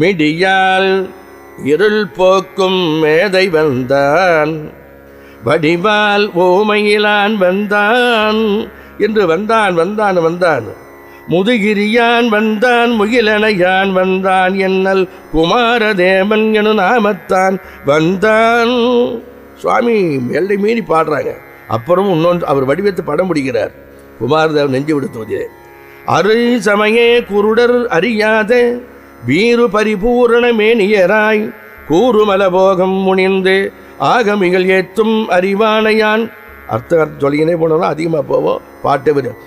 மிடியால் இருள் போக்கும் மேதை வந்தான். வடிவால் ஓமையிலான் வந்தான். என்று வந்தான் வந்தான் வந்தான். முதுகிரியான் வந்தான் முகிலனையான் வந்தான். என்னல் குமாரதேவன் எனும் நாமத்தான் வந்தான். சுவாமி எல்லை மீறி பாடுறாங்க. அப்புறம் இன்னொன்று அவர் வடிவத்து படம் முடிகிறார். குமாரதேவன் நெஞ்சு விடுத்துவதிலே அரு சமயே குருடர் அறியாத. வீறு பரிபூரண மேனியராய் கூறுமலபோகம் முனிந்து ஆகமிகள் ஏத்தும் அறிவானையான். அர்த்த சொல்லினே போனோம்னா அதிகமாக போவோம் பாட்டு விடும்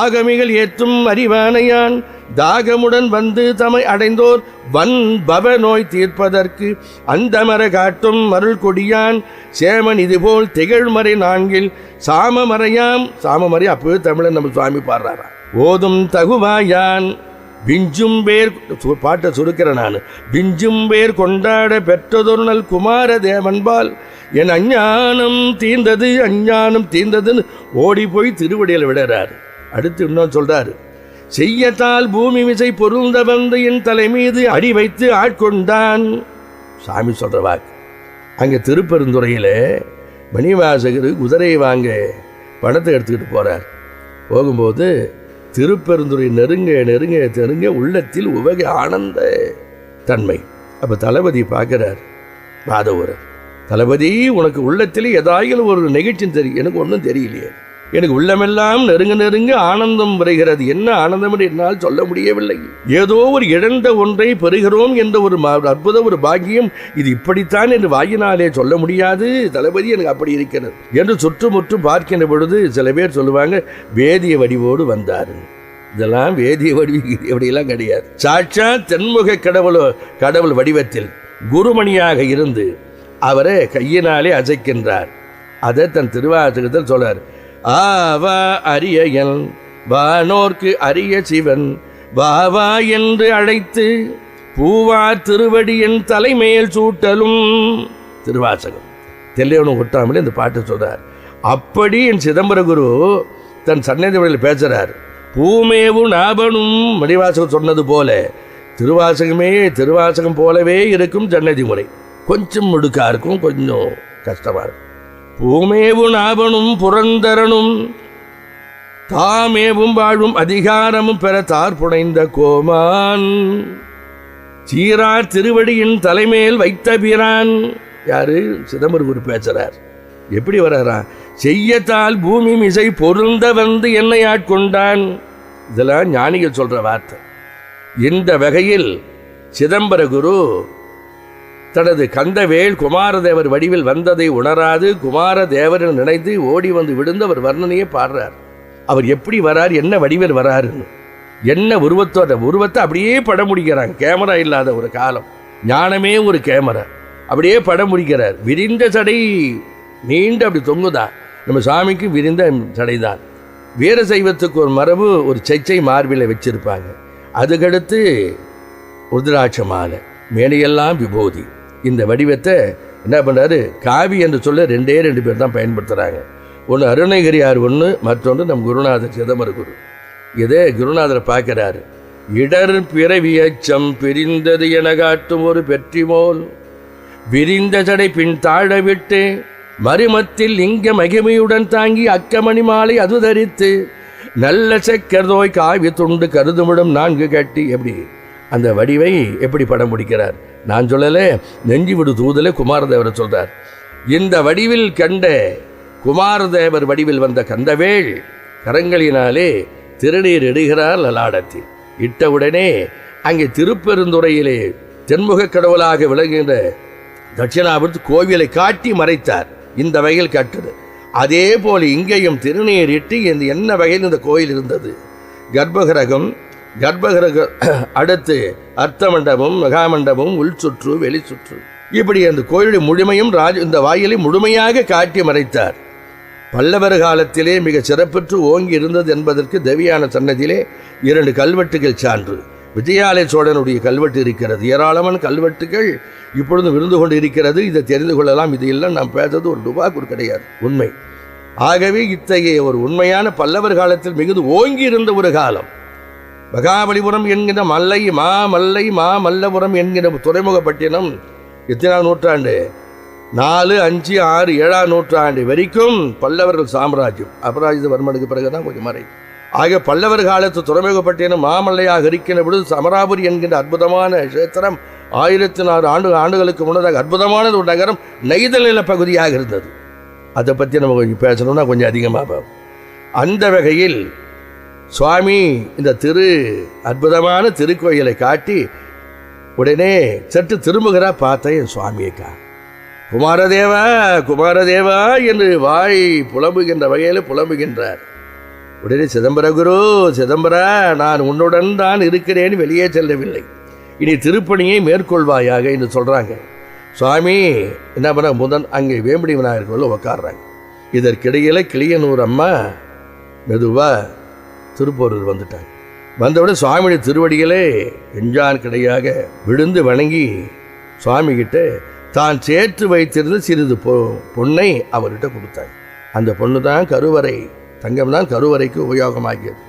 ஆகமிகள் ஏத்தும் அறிவானையான் தாகமுடன் வந்து தமை அடைந்தோர் வன் பவ நோய் தீர்ப்பதற்கு அந்த மர காட்டும் அருள் கொடியான். சேமன் இதுபோல் திகழ்மறை நான்கில் சாமமறையாம். சாமமறை அப்பவே தமிழன் நம்ம சுவாமி பாடுறாரா ஓதும் தகுவாயான். விஞ்சும் பேர் சு- பாட்டை சுருக்கிறேன் நான். விஞ்சும் பேர் கொண்டாட பெற்றதொரு நல் குமார தேவன்பால் என் அஞ்ஞானம் தீர்ந்தது அஞ்ஞானம் தீர்ந்ததுன்னு ஓடி போய் திருவடியில் விடுறாரு. அடுத்து இன்னும் சொல்றாரு செய்யத்தால் பூமி விசை பொருந்த வந்து என் தலை மீது அடி வைத்து ஆட்கொண்டான். சாமி சொல்ற வாக்கு. அங்கே திருப்பெருந்துறையில் மணிவாசகர் குதிரையை வாங்க பணத்தை எடுத்துக்கிட்டு போறார். போகும்போது திருப்பெருந்துறை நெருங்க நெருங்க நெருங்க உள்ளத்தில் உவக ஆனந்த தன்மை. அப்போ தளபதி பார்க்குறார் மாதவரர் தளபதி உனக்கு உள்ளத்தில் ஏதாயிலும் ஒரு நெகிழ்ச்சி தெரியும் எனக்கு ஒன்றும் தெரியலையே. எனக்கு உள்ளமெல்லாம் நெருங்க நெருங்க ஆனந்தம் வருகிறது. என்ன ஆனந்தம் என்னால் சொல்ல முடியவில்லை. ஏதோ ஒரு இழந்த ஒன்றை பெறுகிறோம் என்ற ஒரு அற்புத ஒரு பாக்கியம் இது இப்படித்தான் என்று வாயினாலே சொல்ல முடியாது. தளபதி எனக்கு அப்படி இருக்கிறது. என்று சுற்றுமுற்றும் பார்க்கின்ற பொழுது சில பேர் சொல்லுவாங்க வேதிய வடிவோடு வந்தார் இதெல்லாம் வேதிய வடிவு எப்படியெல்லாம் கிடையாது. சாட்சா தென்முக கடவுள் கடவுள் வடிவத்தில் குருமணியாக இருந்து அவரை கையினாலே அசைக்கின்றார். அதை தன் திருவாசகத்தில் சொல்றார் ஆவ அரியல் வானோர்க்கு அரிய சிவன் வாவா என்று அழைத்து பூவார் திருவடியின் தலைமேல் சூட்டலும். திருவாசகம். தெல்லையவனும் கொட்டாமலே இந்த பாட்டு சொல்றார். அப்படி என் சிதம்பர குரு தன் சன்னதி வழியில் பேசுறார். பூமேவும் நாபனும் மணிவாசகம் சொன்னது போல திருவாசகமே திருவாசகம் போலவே இருக்கும் சன்னதி முறை. கொஞ்சம் முடுக்கா இருக்கும் கொஞ்சம் கஷ்டமா இருக்கும். பூமேவும் நாபனும் புரந்தரனும் தாமேவும் வாழும் அதிகாரமும் பெற தார்புடைந்த கோமான். சீரார் திருவடியின் தலைமேல் வைத்த பிரான். யாரு? சிதம்பரம் குரு பேசுறார். எப்படி வர்றாரா செய்யத்தால் பூமி மிசை பொருந்த வந்து என்னை ஆட்கொண்டான். இதெல்லாம் ஞானிகள் சொல்ற வார்த்தை. இந்த வகையில் சிதம்பர குரு தனது கந்தவேல் குமாரதேவர் வடிவில் வந்ததை உணராது குமாரதேவரின் நினைத்து ஓடி வந்து விழுந்து அவர் வர்ணனையே பாடுறார். அவர் எப்படி வரார் என்ன வடிவில் வராருன்னு. என்ன உருவத்தோட உருவத்தை அப்படியே படம் முடிக்கிறாங்க கேமரா இல்லாத ஒரு காலம். ஞானமே ஒரு கேமரா. அப்படியே படம் முடிக்கிறார். விரிந்த சடை நீண்டு அப்படி தொங்குதான் நம்ம சாமிக்கு விரிந்த சடைதான். வீர சைவத்துக்கு ஒரு மரபு ஒரு செச்சை மார்பில் வச்சிருப்பாங்க. அதுக்கடுத்து ருத்ராட்ச மாலை மேடையெல்லாம் விபூதி. இந்த வடிவத்தை என்ன பண்ணுறாரு காவி என்று சொல்ல ரெண்டே ரெண்டு பேர் தான் பயன்படுத்துகிறாங்க ஒன்று அருணகிரியார் ஒன்று மற்றொன்று நம் குருநாதர் சிதம்பர குரு. இதே குருநாதரை பார்க்குறாரு. இடர் பிறவி அச்சம் பிரிந்தது என காட்டும் ஒரு பெற்றிமோல் விரிந்த ஜடை பின் தாழ விட்டு மருமத்தில் இங்க மகிமையுடன் தாங்கி அக்கமணி மாலை அது தரித்து நல்ல செக்கர்தோய் காவி துண்டு கருதுமிடம் நான்கு கட்டி எப்படி? அந்த வடிவை எப்படி படம் முடிக்கிறார்? நான் சொல்லலே நெஞ்சு விடு தூதலே குமாரதேவர் சொல்றார். இந்த வடிவில் கண்ட குமாரதேவர் வடிவில் வந்த கந்தவேள் கரங்களினாலே திருநீர் இடுகிறார் லலாடத்தில் இட்டவுடனே அங்கே திருப்பெருந்துறையிலே தென்முக கடவுளாக விளங்குகின்ற தட்சிணாபுரத்து கோவிலை காட்டி மறைத்தார். இந்த வகையில் கட்டுது. அதே போல இங்கேயும் திருநீர் இட்டு என்ன வகையில் இந்த கோயில் இருந்தது? கர்ப்பகிரகம் கர்ப்பகிரக அடுத்து அர்த்த மண்டபம் மகாமண்டபம் உள் சுற்று வெளி சுற்று. இப்படி அந்த கோயிலுடைய முழுமையும் ராஜ இந்த வாயிலை முழுமையாக காட்டி மறைத்தார். பல்லவர் காலத்திலே மிக சிறப்பற்று ஓங்கி இருந்தது என்பதற்கு தேவியான சன்னதியிலே இரண்டு கல்வெட்டுகள் சான்று. விஜயாலய சோழனுடைய கல்வெட்டு இருக்கிறது. ஏராளமான கல்வெட்டுகள் இப்பொழுது விருந்து கொண்டு இருக்கிறது இதை தெரிந்து கொள்ளலாம். இது எல்லாம் நாம் பேசுறது ஒரு டுபாக்கூர் கிடையாது. உண்மை. ஆகவே இத்தகைய ஒரு உண்மையான பல்லவர் காலத்தில் மிகுந்து ஓங்கி இருந்த ஒரு காலம். மகாபலிபுரம் என்கிற மல்லை மா மல்லை மா மல்லபுரம் என்கிற துறைமுகப்பட்டினம் எத்தனாம் நூற்றாண்டு? நாலு அஞ்சு ஆறு ஏழாம் நூற்றாண்டு வரைக்கும் பல்லவர்கள் சாம்ராஜ்யம். அபராஜிதவர்மனுக்கு பிறகுதான் கொஞ்சம் மறை. ஆக பல்லவர் காலத்து துறைமுகப்பட்டினம் மாமல்லையாக இருக்கின்ற பொழுது சமராபுரி என்கின்ற அற்புதமான கஷேத்திரம் ஆயிரத்தி நாலு ஆண்டு ஆண்டுகளுக்கு முன்னதாக அற்புதமான ஒரு நகரம் நெய்தல் நில பகுதியாக இருந்தது. அதை பற்றி நம்ம கொஞ்சம் பேசணும்னா கொஞ்சம் அதிகமாக அந்த வகையில் சுவாமி இந்த திரு அற்புதமான திருக்கோயிலை காட்டி உடனே சற்று திரும்புகிறா பார்த்தேன் என் சுவாமியைக்கா. குமாரதேவா குமாரதேவா என்று வாய் புலம்புகின்ற வகையில் புலம்புகின்றார். உடனே சிதம்பர குரு சிதம்பரா நான் உன்னுடன் தான் இருக்கிறேன் வெளியே செல்லவில்லை. இனி திருப்பணியை மேற்கொள்வாயாக என்று சொல்கிறாங்க சுவாமி என்ன பண்ண முதன் அங்கே வேம்படி விநாயகர் கோவில் உட்காடுறாங்க இதற்கிடையில் கிளியனூர் அம்மா மெதுவாக திருப்பூரூர் வந்துட்டாங்க வந்தவுடன் சுவாமியுடைய திருவடிகளே எஞ்சான் கிடையாக விழுந்து வணங்கி சுவாமி கிட்ட தான் சேர்த்து வைத்திருந்த சிறிது பொ பொண்ணை அவர்கிட்ட கொடுத்தாங்க அந்த பொண்ணு தான் கருவறை தங்கம் தான் கருவறைக்கு உபயோகமாகியது.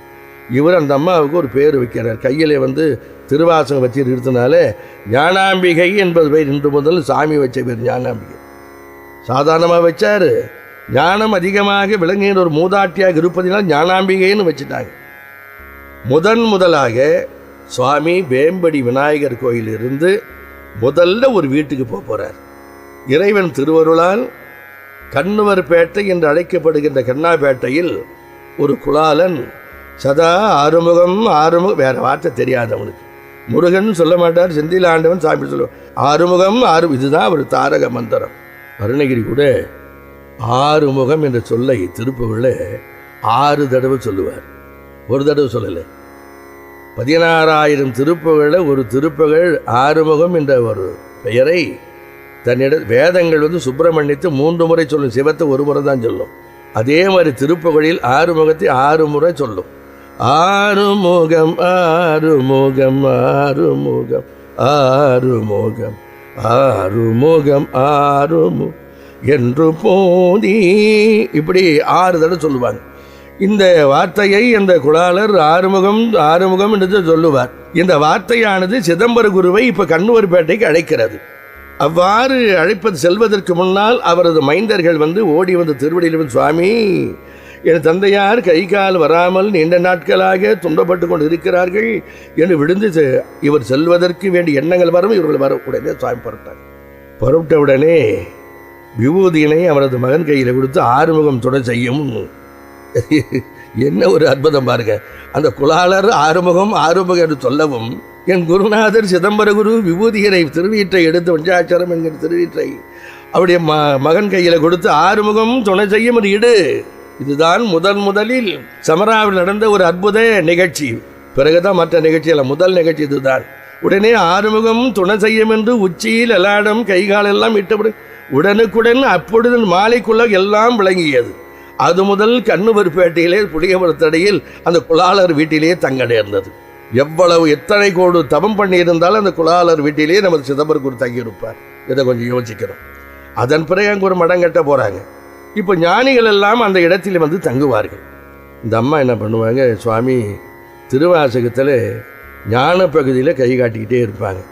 இவர் அந்த அம்மாவுக்கு ஒரு பேர் வைக்கிறார். கையில் வந்து திருவாசகம் வச்சு இருக்கிறதுனால ஞானாம்பிகை என்பது பேர் இன்று முதல் சாமி வச்ச பேர் ஞானாம்பிகை. சாதாரணமாக வச்சார். ஞானம் அதிகமாக விளங்குகின்ற ஒரு மூதாட்டியாக இருப்பதினால் ஞானாம்பிகைன்னு வச்சுட்டாங்க. முதன் முதலாக சுவாமி வேம்படி விநாயகர் கோயிலிருந்து முதல்ல ஒரு வீட்டுக்கு போக போகிறார் இறைவன் திருவருளால் கண்ணுவர்பேட்டை என்று அழைக்கப்படுகின்ற கண்ணாபேட்டையில் ஒரு குலாலன் சதா ஆறுமுகம் ஆறுமுகம் வேறு வார்த்தை தெரியாது அவனுக்கு. முருகன் சொல்ல மாட்டார் செந்தில் ஆண்டவன் சாமி சொல்லுவார். ஆறுமுகம் ஆறு இதுதான் ஒரு தாரக மந்திரம். அருணகிரி கூட ஆறுமுகம் என்ற சொல்லை திருப்புகளில் ஆறு தடவை சொல்லுவார். ஒரு தடவை சொல்லலை. பதினாறாயிரம் திருப்புகளை ஒரு திருப்புகழ் ஆறுமுகம் என்ற ஒரு பெயரை தன்னிட வேதங்கள் வந்து சுப்பிரமணியத்தை மூன்று முறை சொல்லும் சிவத்தை ஒரு முறை தான் சொல்லும். அதே மாதிரி திருப்புகளில் ஆறுமுகத்தை ஆறு முறை சொல்லும். ஆறுமுகம் ஆறுமுகம் ஆறுமுகம் ஆறுமுகம் ஆறுமுகம் ஆறுமு என்று போதி. இப்படி ஆறு தடவை சொல்லுவாங்க. இந்த வார்த்தையை அந்த குழாளர் ஆறுமுகம் ஆறுமுகம் என்று சொல்லுவார். இந்த வார்த்தையானது சிதம்பர குருவை இப்போ கண்ணூர்பேட்டைக்கு அழைக்கிறது. அவ்வாறு அழைப்பது செல்வதற்கு முன்னால் அவரது மைந்தர்கள் வந்து ஓடி வந்த திருவடியில் சுவாமி என் தந்தையார் கை கால் வராமல் நீண்ட நாட்களாக துன்பப்பட்டு கொண்டு இருக்கிறார்கள் என்று விழுந்து செ- இவர் செல்வதற்கு வேண்டிய எண்ணங்கள் வரும் இவர்கள் வர உடனே சுவாமி புறப்பட்டார். புறப்பட்ட உடனே விபூதியினை அவரது மகன் கையில் கொடுத்து ஆறுமுகம் துணை செய்யும். என்ன ஒரு அற்புதம் பாருங்க. அந்த குலாளர் ஆறுமுகம் ஆறுமுகம் என்று சொல்லவும் என் குருநாதர் சிதம்பர குரு விபூதியரை திருவீற்றை எடுத்து வஞ்சாட்சரம் என்கிற திருவீற்றை அவருடைய ம மகன் கையில் கொடுத்து ஆறுமுகம் துணை செய்யும் ஒரு இடு இதுதான் முதன் முதலில் சமராவில் நடந்த ஒரு அற்புத நிகழ்ச்சி. பிறகுதான் மற்ற நிகழ்ச்சியில் முதல் நிகழ்ச்சி இதுதான். உடனே ஆறுமுகம் துணை செய்யும் என்று உச்சியில் எல்லாடம் கைகாலெல்லாம் எல்லாம் உடனுக்குடன் அப்பொழுது மாலைக்குள்ள எல்லாம் விளங்கியது. அது முதல் கண்ணுவர்பேட்டையிலே புளியமரத்தடியில் அந்த குலாளர் வீட்டிலேயே தங்க நேர்ந்தது. எவ்வளவு எத்தனை கோடு தபம் பண்ணியிருந்தாலும் அந்த குலாளர் வீட்டிலேயே நமது சிதம்பர குரு தங்கியிருப்பார். இதை கொஞ்சம் யோசிக்கிறோம். அதன் பிறகு அங்கே ஒரு மடம் கட்ட போகிறாங்க இப்போ ஞானிகள் எல்லாம் அந்த இடத்தில் வந்து தங்குவார்கள். இந்த அம்மா என்ன பண்ணுவாங்க சுவாமி திருவாசகத்தில் ஞான பகுதியில் கை காட்டிக்கிட்டே இருப்பாங்க.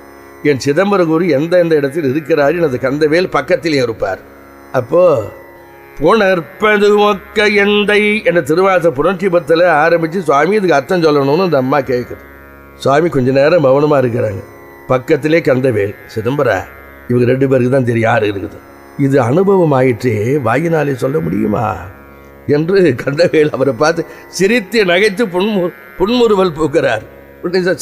என் சிதம்பரம் குரு எந்த எந்த இடத்தில் இருக்கிறார் எனது கந்தவேல் பக்கத்திலே இருப்பார். அப்போ புணர்ப்பது ஒக்க எந்தை என்ற திருவாச புணர்ச்சிபத்தில் ஆரம்பித்து சுவாமி இதுக்கு அர்த்தம் சொல்லணும்னு அந்த அம்மா கேட்குது சுவாமி கொஞ்ச நேரம் மௌனமாக இருக்கிறாங்க. பக்கத்திலே கந்தவேல் சிதம்பரா இவங்க ரெண்டு பேருக்கு தான் தெரியும் யார் இருக்குது? இது அனுபவம் ஆயிற்றே வாயினாலே சொல்ல முடியுமா? என்று கந்தவேல் அவரை பார்த்து சிரித்து நகைத்து புன்மு புன்முறுவல் பூக்கிறார்.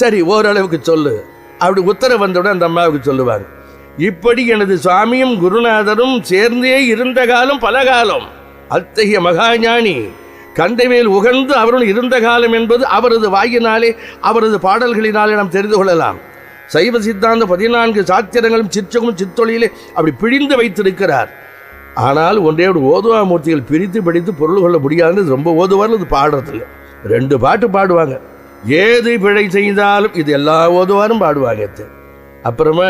சரி ஓரளவுக்கு சொல்லு. அப்படி உத்தரவு வந்தவுடன் அந்த அம்மாவுக்கு சொல்லுவாங்க இப்படி எனது சுவாமியும் குருநாதரும் சேர்ந்தே இருந்த காலம் பல காலம். அத்தகைய மகாஞானி கந்தவேல் உகந்து அவருடன் இருந்த காலம் என்பது அவரது வாயினாலே அவரது பாடல்களினாலே நாம் தெரிந்து கொள்ளலாம். சைவ சித்தாந்த பதினான்கு சாத்திரங்களும் சிற்றகும் சித்தொழிலே அப்படி பிழிந்து வைத்திருக்கிறார். ஆனால் ஒன்றே ஒரு ஓதுவா மூர்த்திகள் பிரித்து பிடித்து பொருள் கொள்ள முடியாதுன்னு ரொம்ப ஓதுவார்கள் அது பாடுறதில்லை. ரெண்டு பாட்டு பாடுவாங்க. ஏது பிழை செய்தாலும் இது எல்லா ஓதுவாரும் பாடுவாங்க அப்புறமா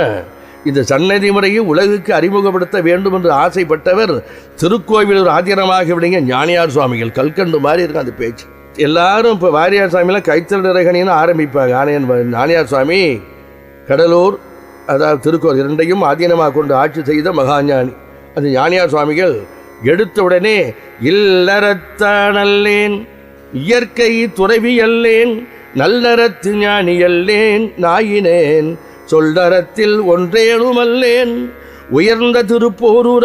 இந்த சன்னதி முறையை உலகுக்கு அறிமுகப்படுத்த வேண்டும் என்று ஆசைப்பட்டவர் திருக்கோவிலூர் ஆதீனமாக விடுங்க. ஞானியார் சுவாமிகள் கல்கண்டு மாதிரி இருக்கும் அந்த பேச்சு. எல்லாரும் இப்போ வாரியார் சாமியெல்லாம் கைத்தல் நிறைகணின்னு ஆரம்பிப்பாங்க. ஆணையன் ஞானியார் சுவாமி கடலூர் அதாவது திருக்கோள் இரண்டையும் ஆதீனமாக கொண்டு ஆட்சி செய்த மகாஞானி. அது ஞானியார் சுவாமிகள் எடுத்த உடனே இல்லறத்தானல்லேன் இயற்கை துறவி அல்லேன் நல்லறத்து ஞானியல்லேன் நாயினேன். சொல்லறத்தில் ஒன்றேனுமல்லேன் உயர்ந்த திருப்போரூர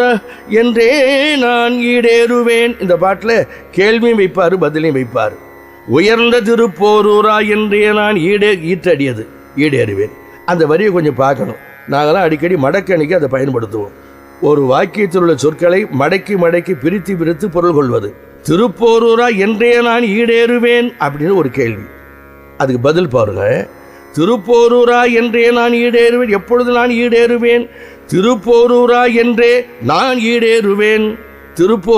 என்றே நான் ஈடேறுவேன். இந்த பாட்டில் கேள்வியும் வைப்பார் பதிலையும் வைப்பார் உயர்ந்த திருப்போரூரா என்றே நான் ஈடே ஈற்றடியது ஈடேறுவேன். அந்த வரியை கொஞ்சம் பார்க்கணும். நாங்களாம் அடிக்கடி மடக்கணிக்கு அதை பயன்படுத்துவோம். ஒரு வாக்கியத்தில் உள்ள சொற்களை மடக்கி மடக்கி பிரித்து பிரித்து பொருள் கொள்வது. திருப்போரூரா என்றே நான் ஈடேறுவேன் அப்படின்னு ஒரு கேள்வி. அதுக்கு பதில் பாருங்க திருப்போரூரா என்றே நான் ஈடேறுவேன் எப்பொழுது நான் ஈடேறுவேன்? திருப்போரூரா என்றே நான் ஈடேறுவேன். திருப்போர்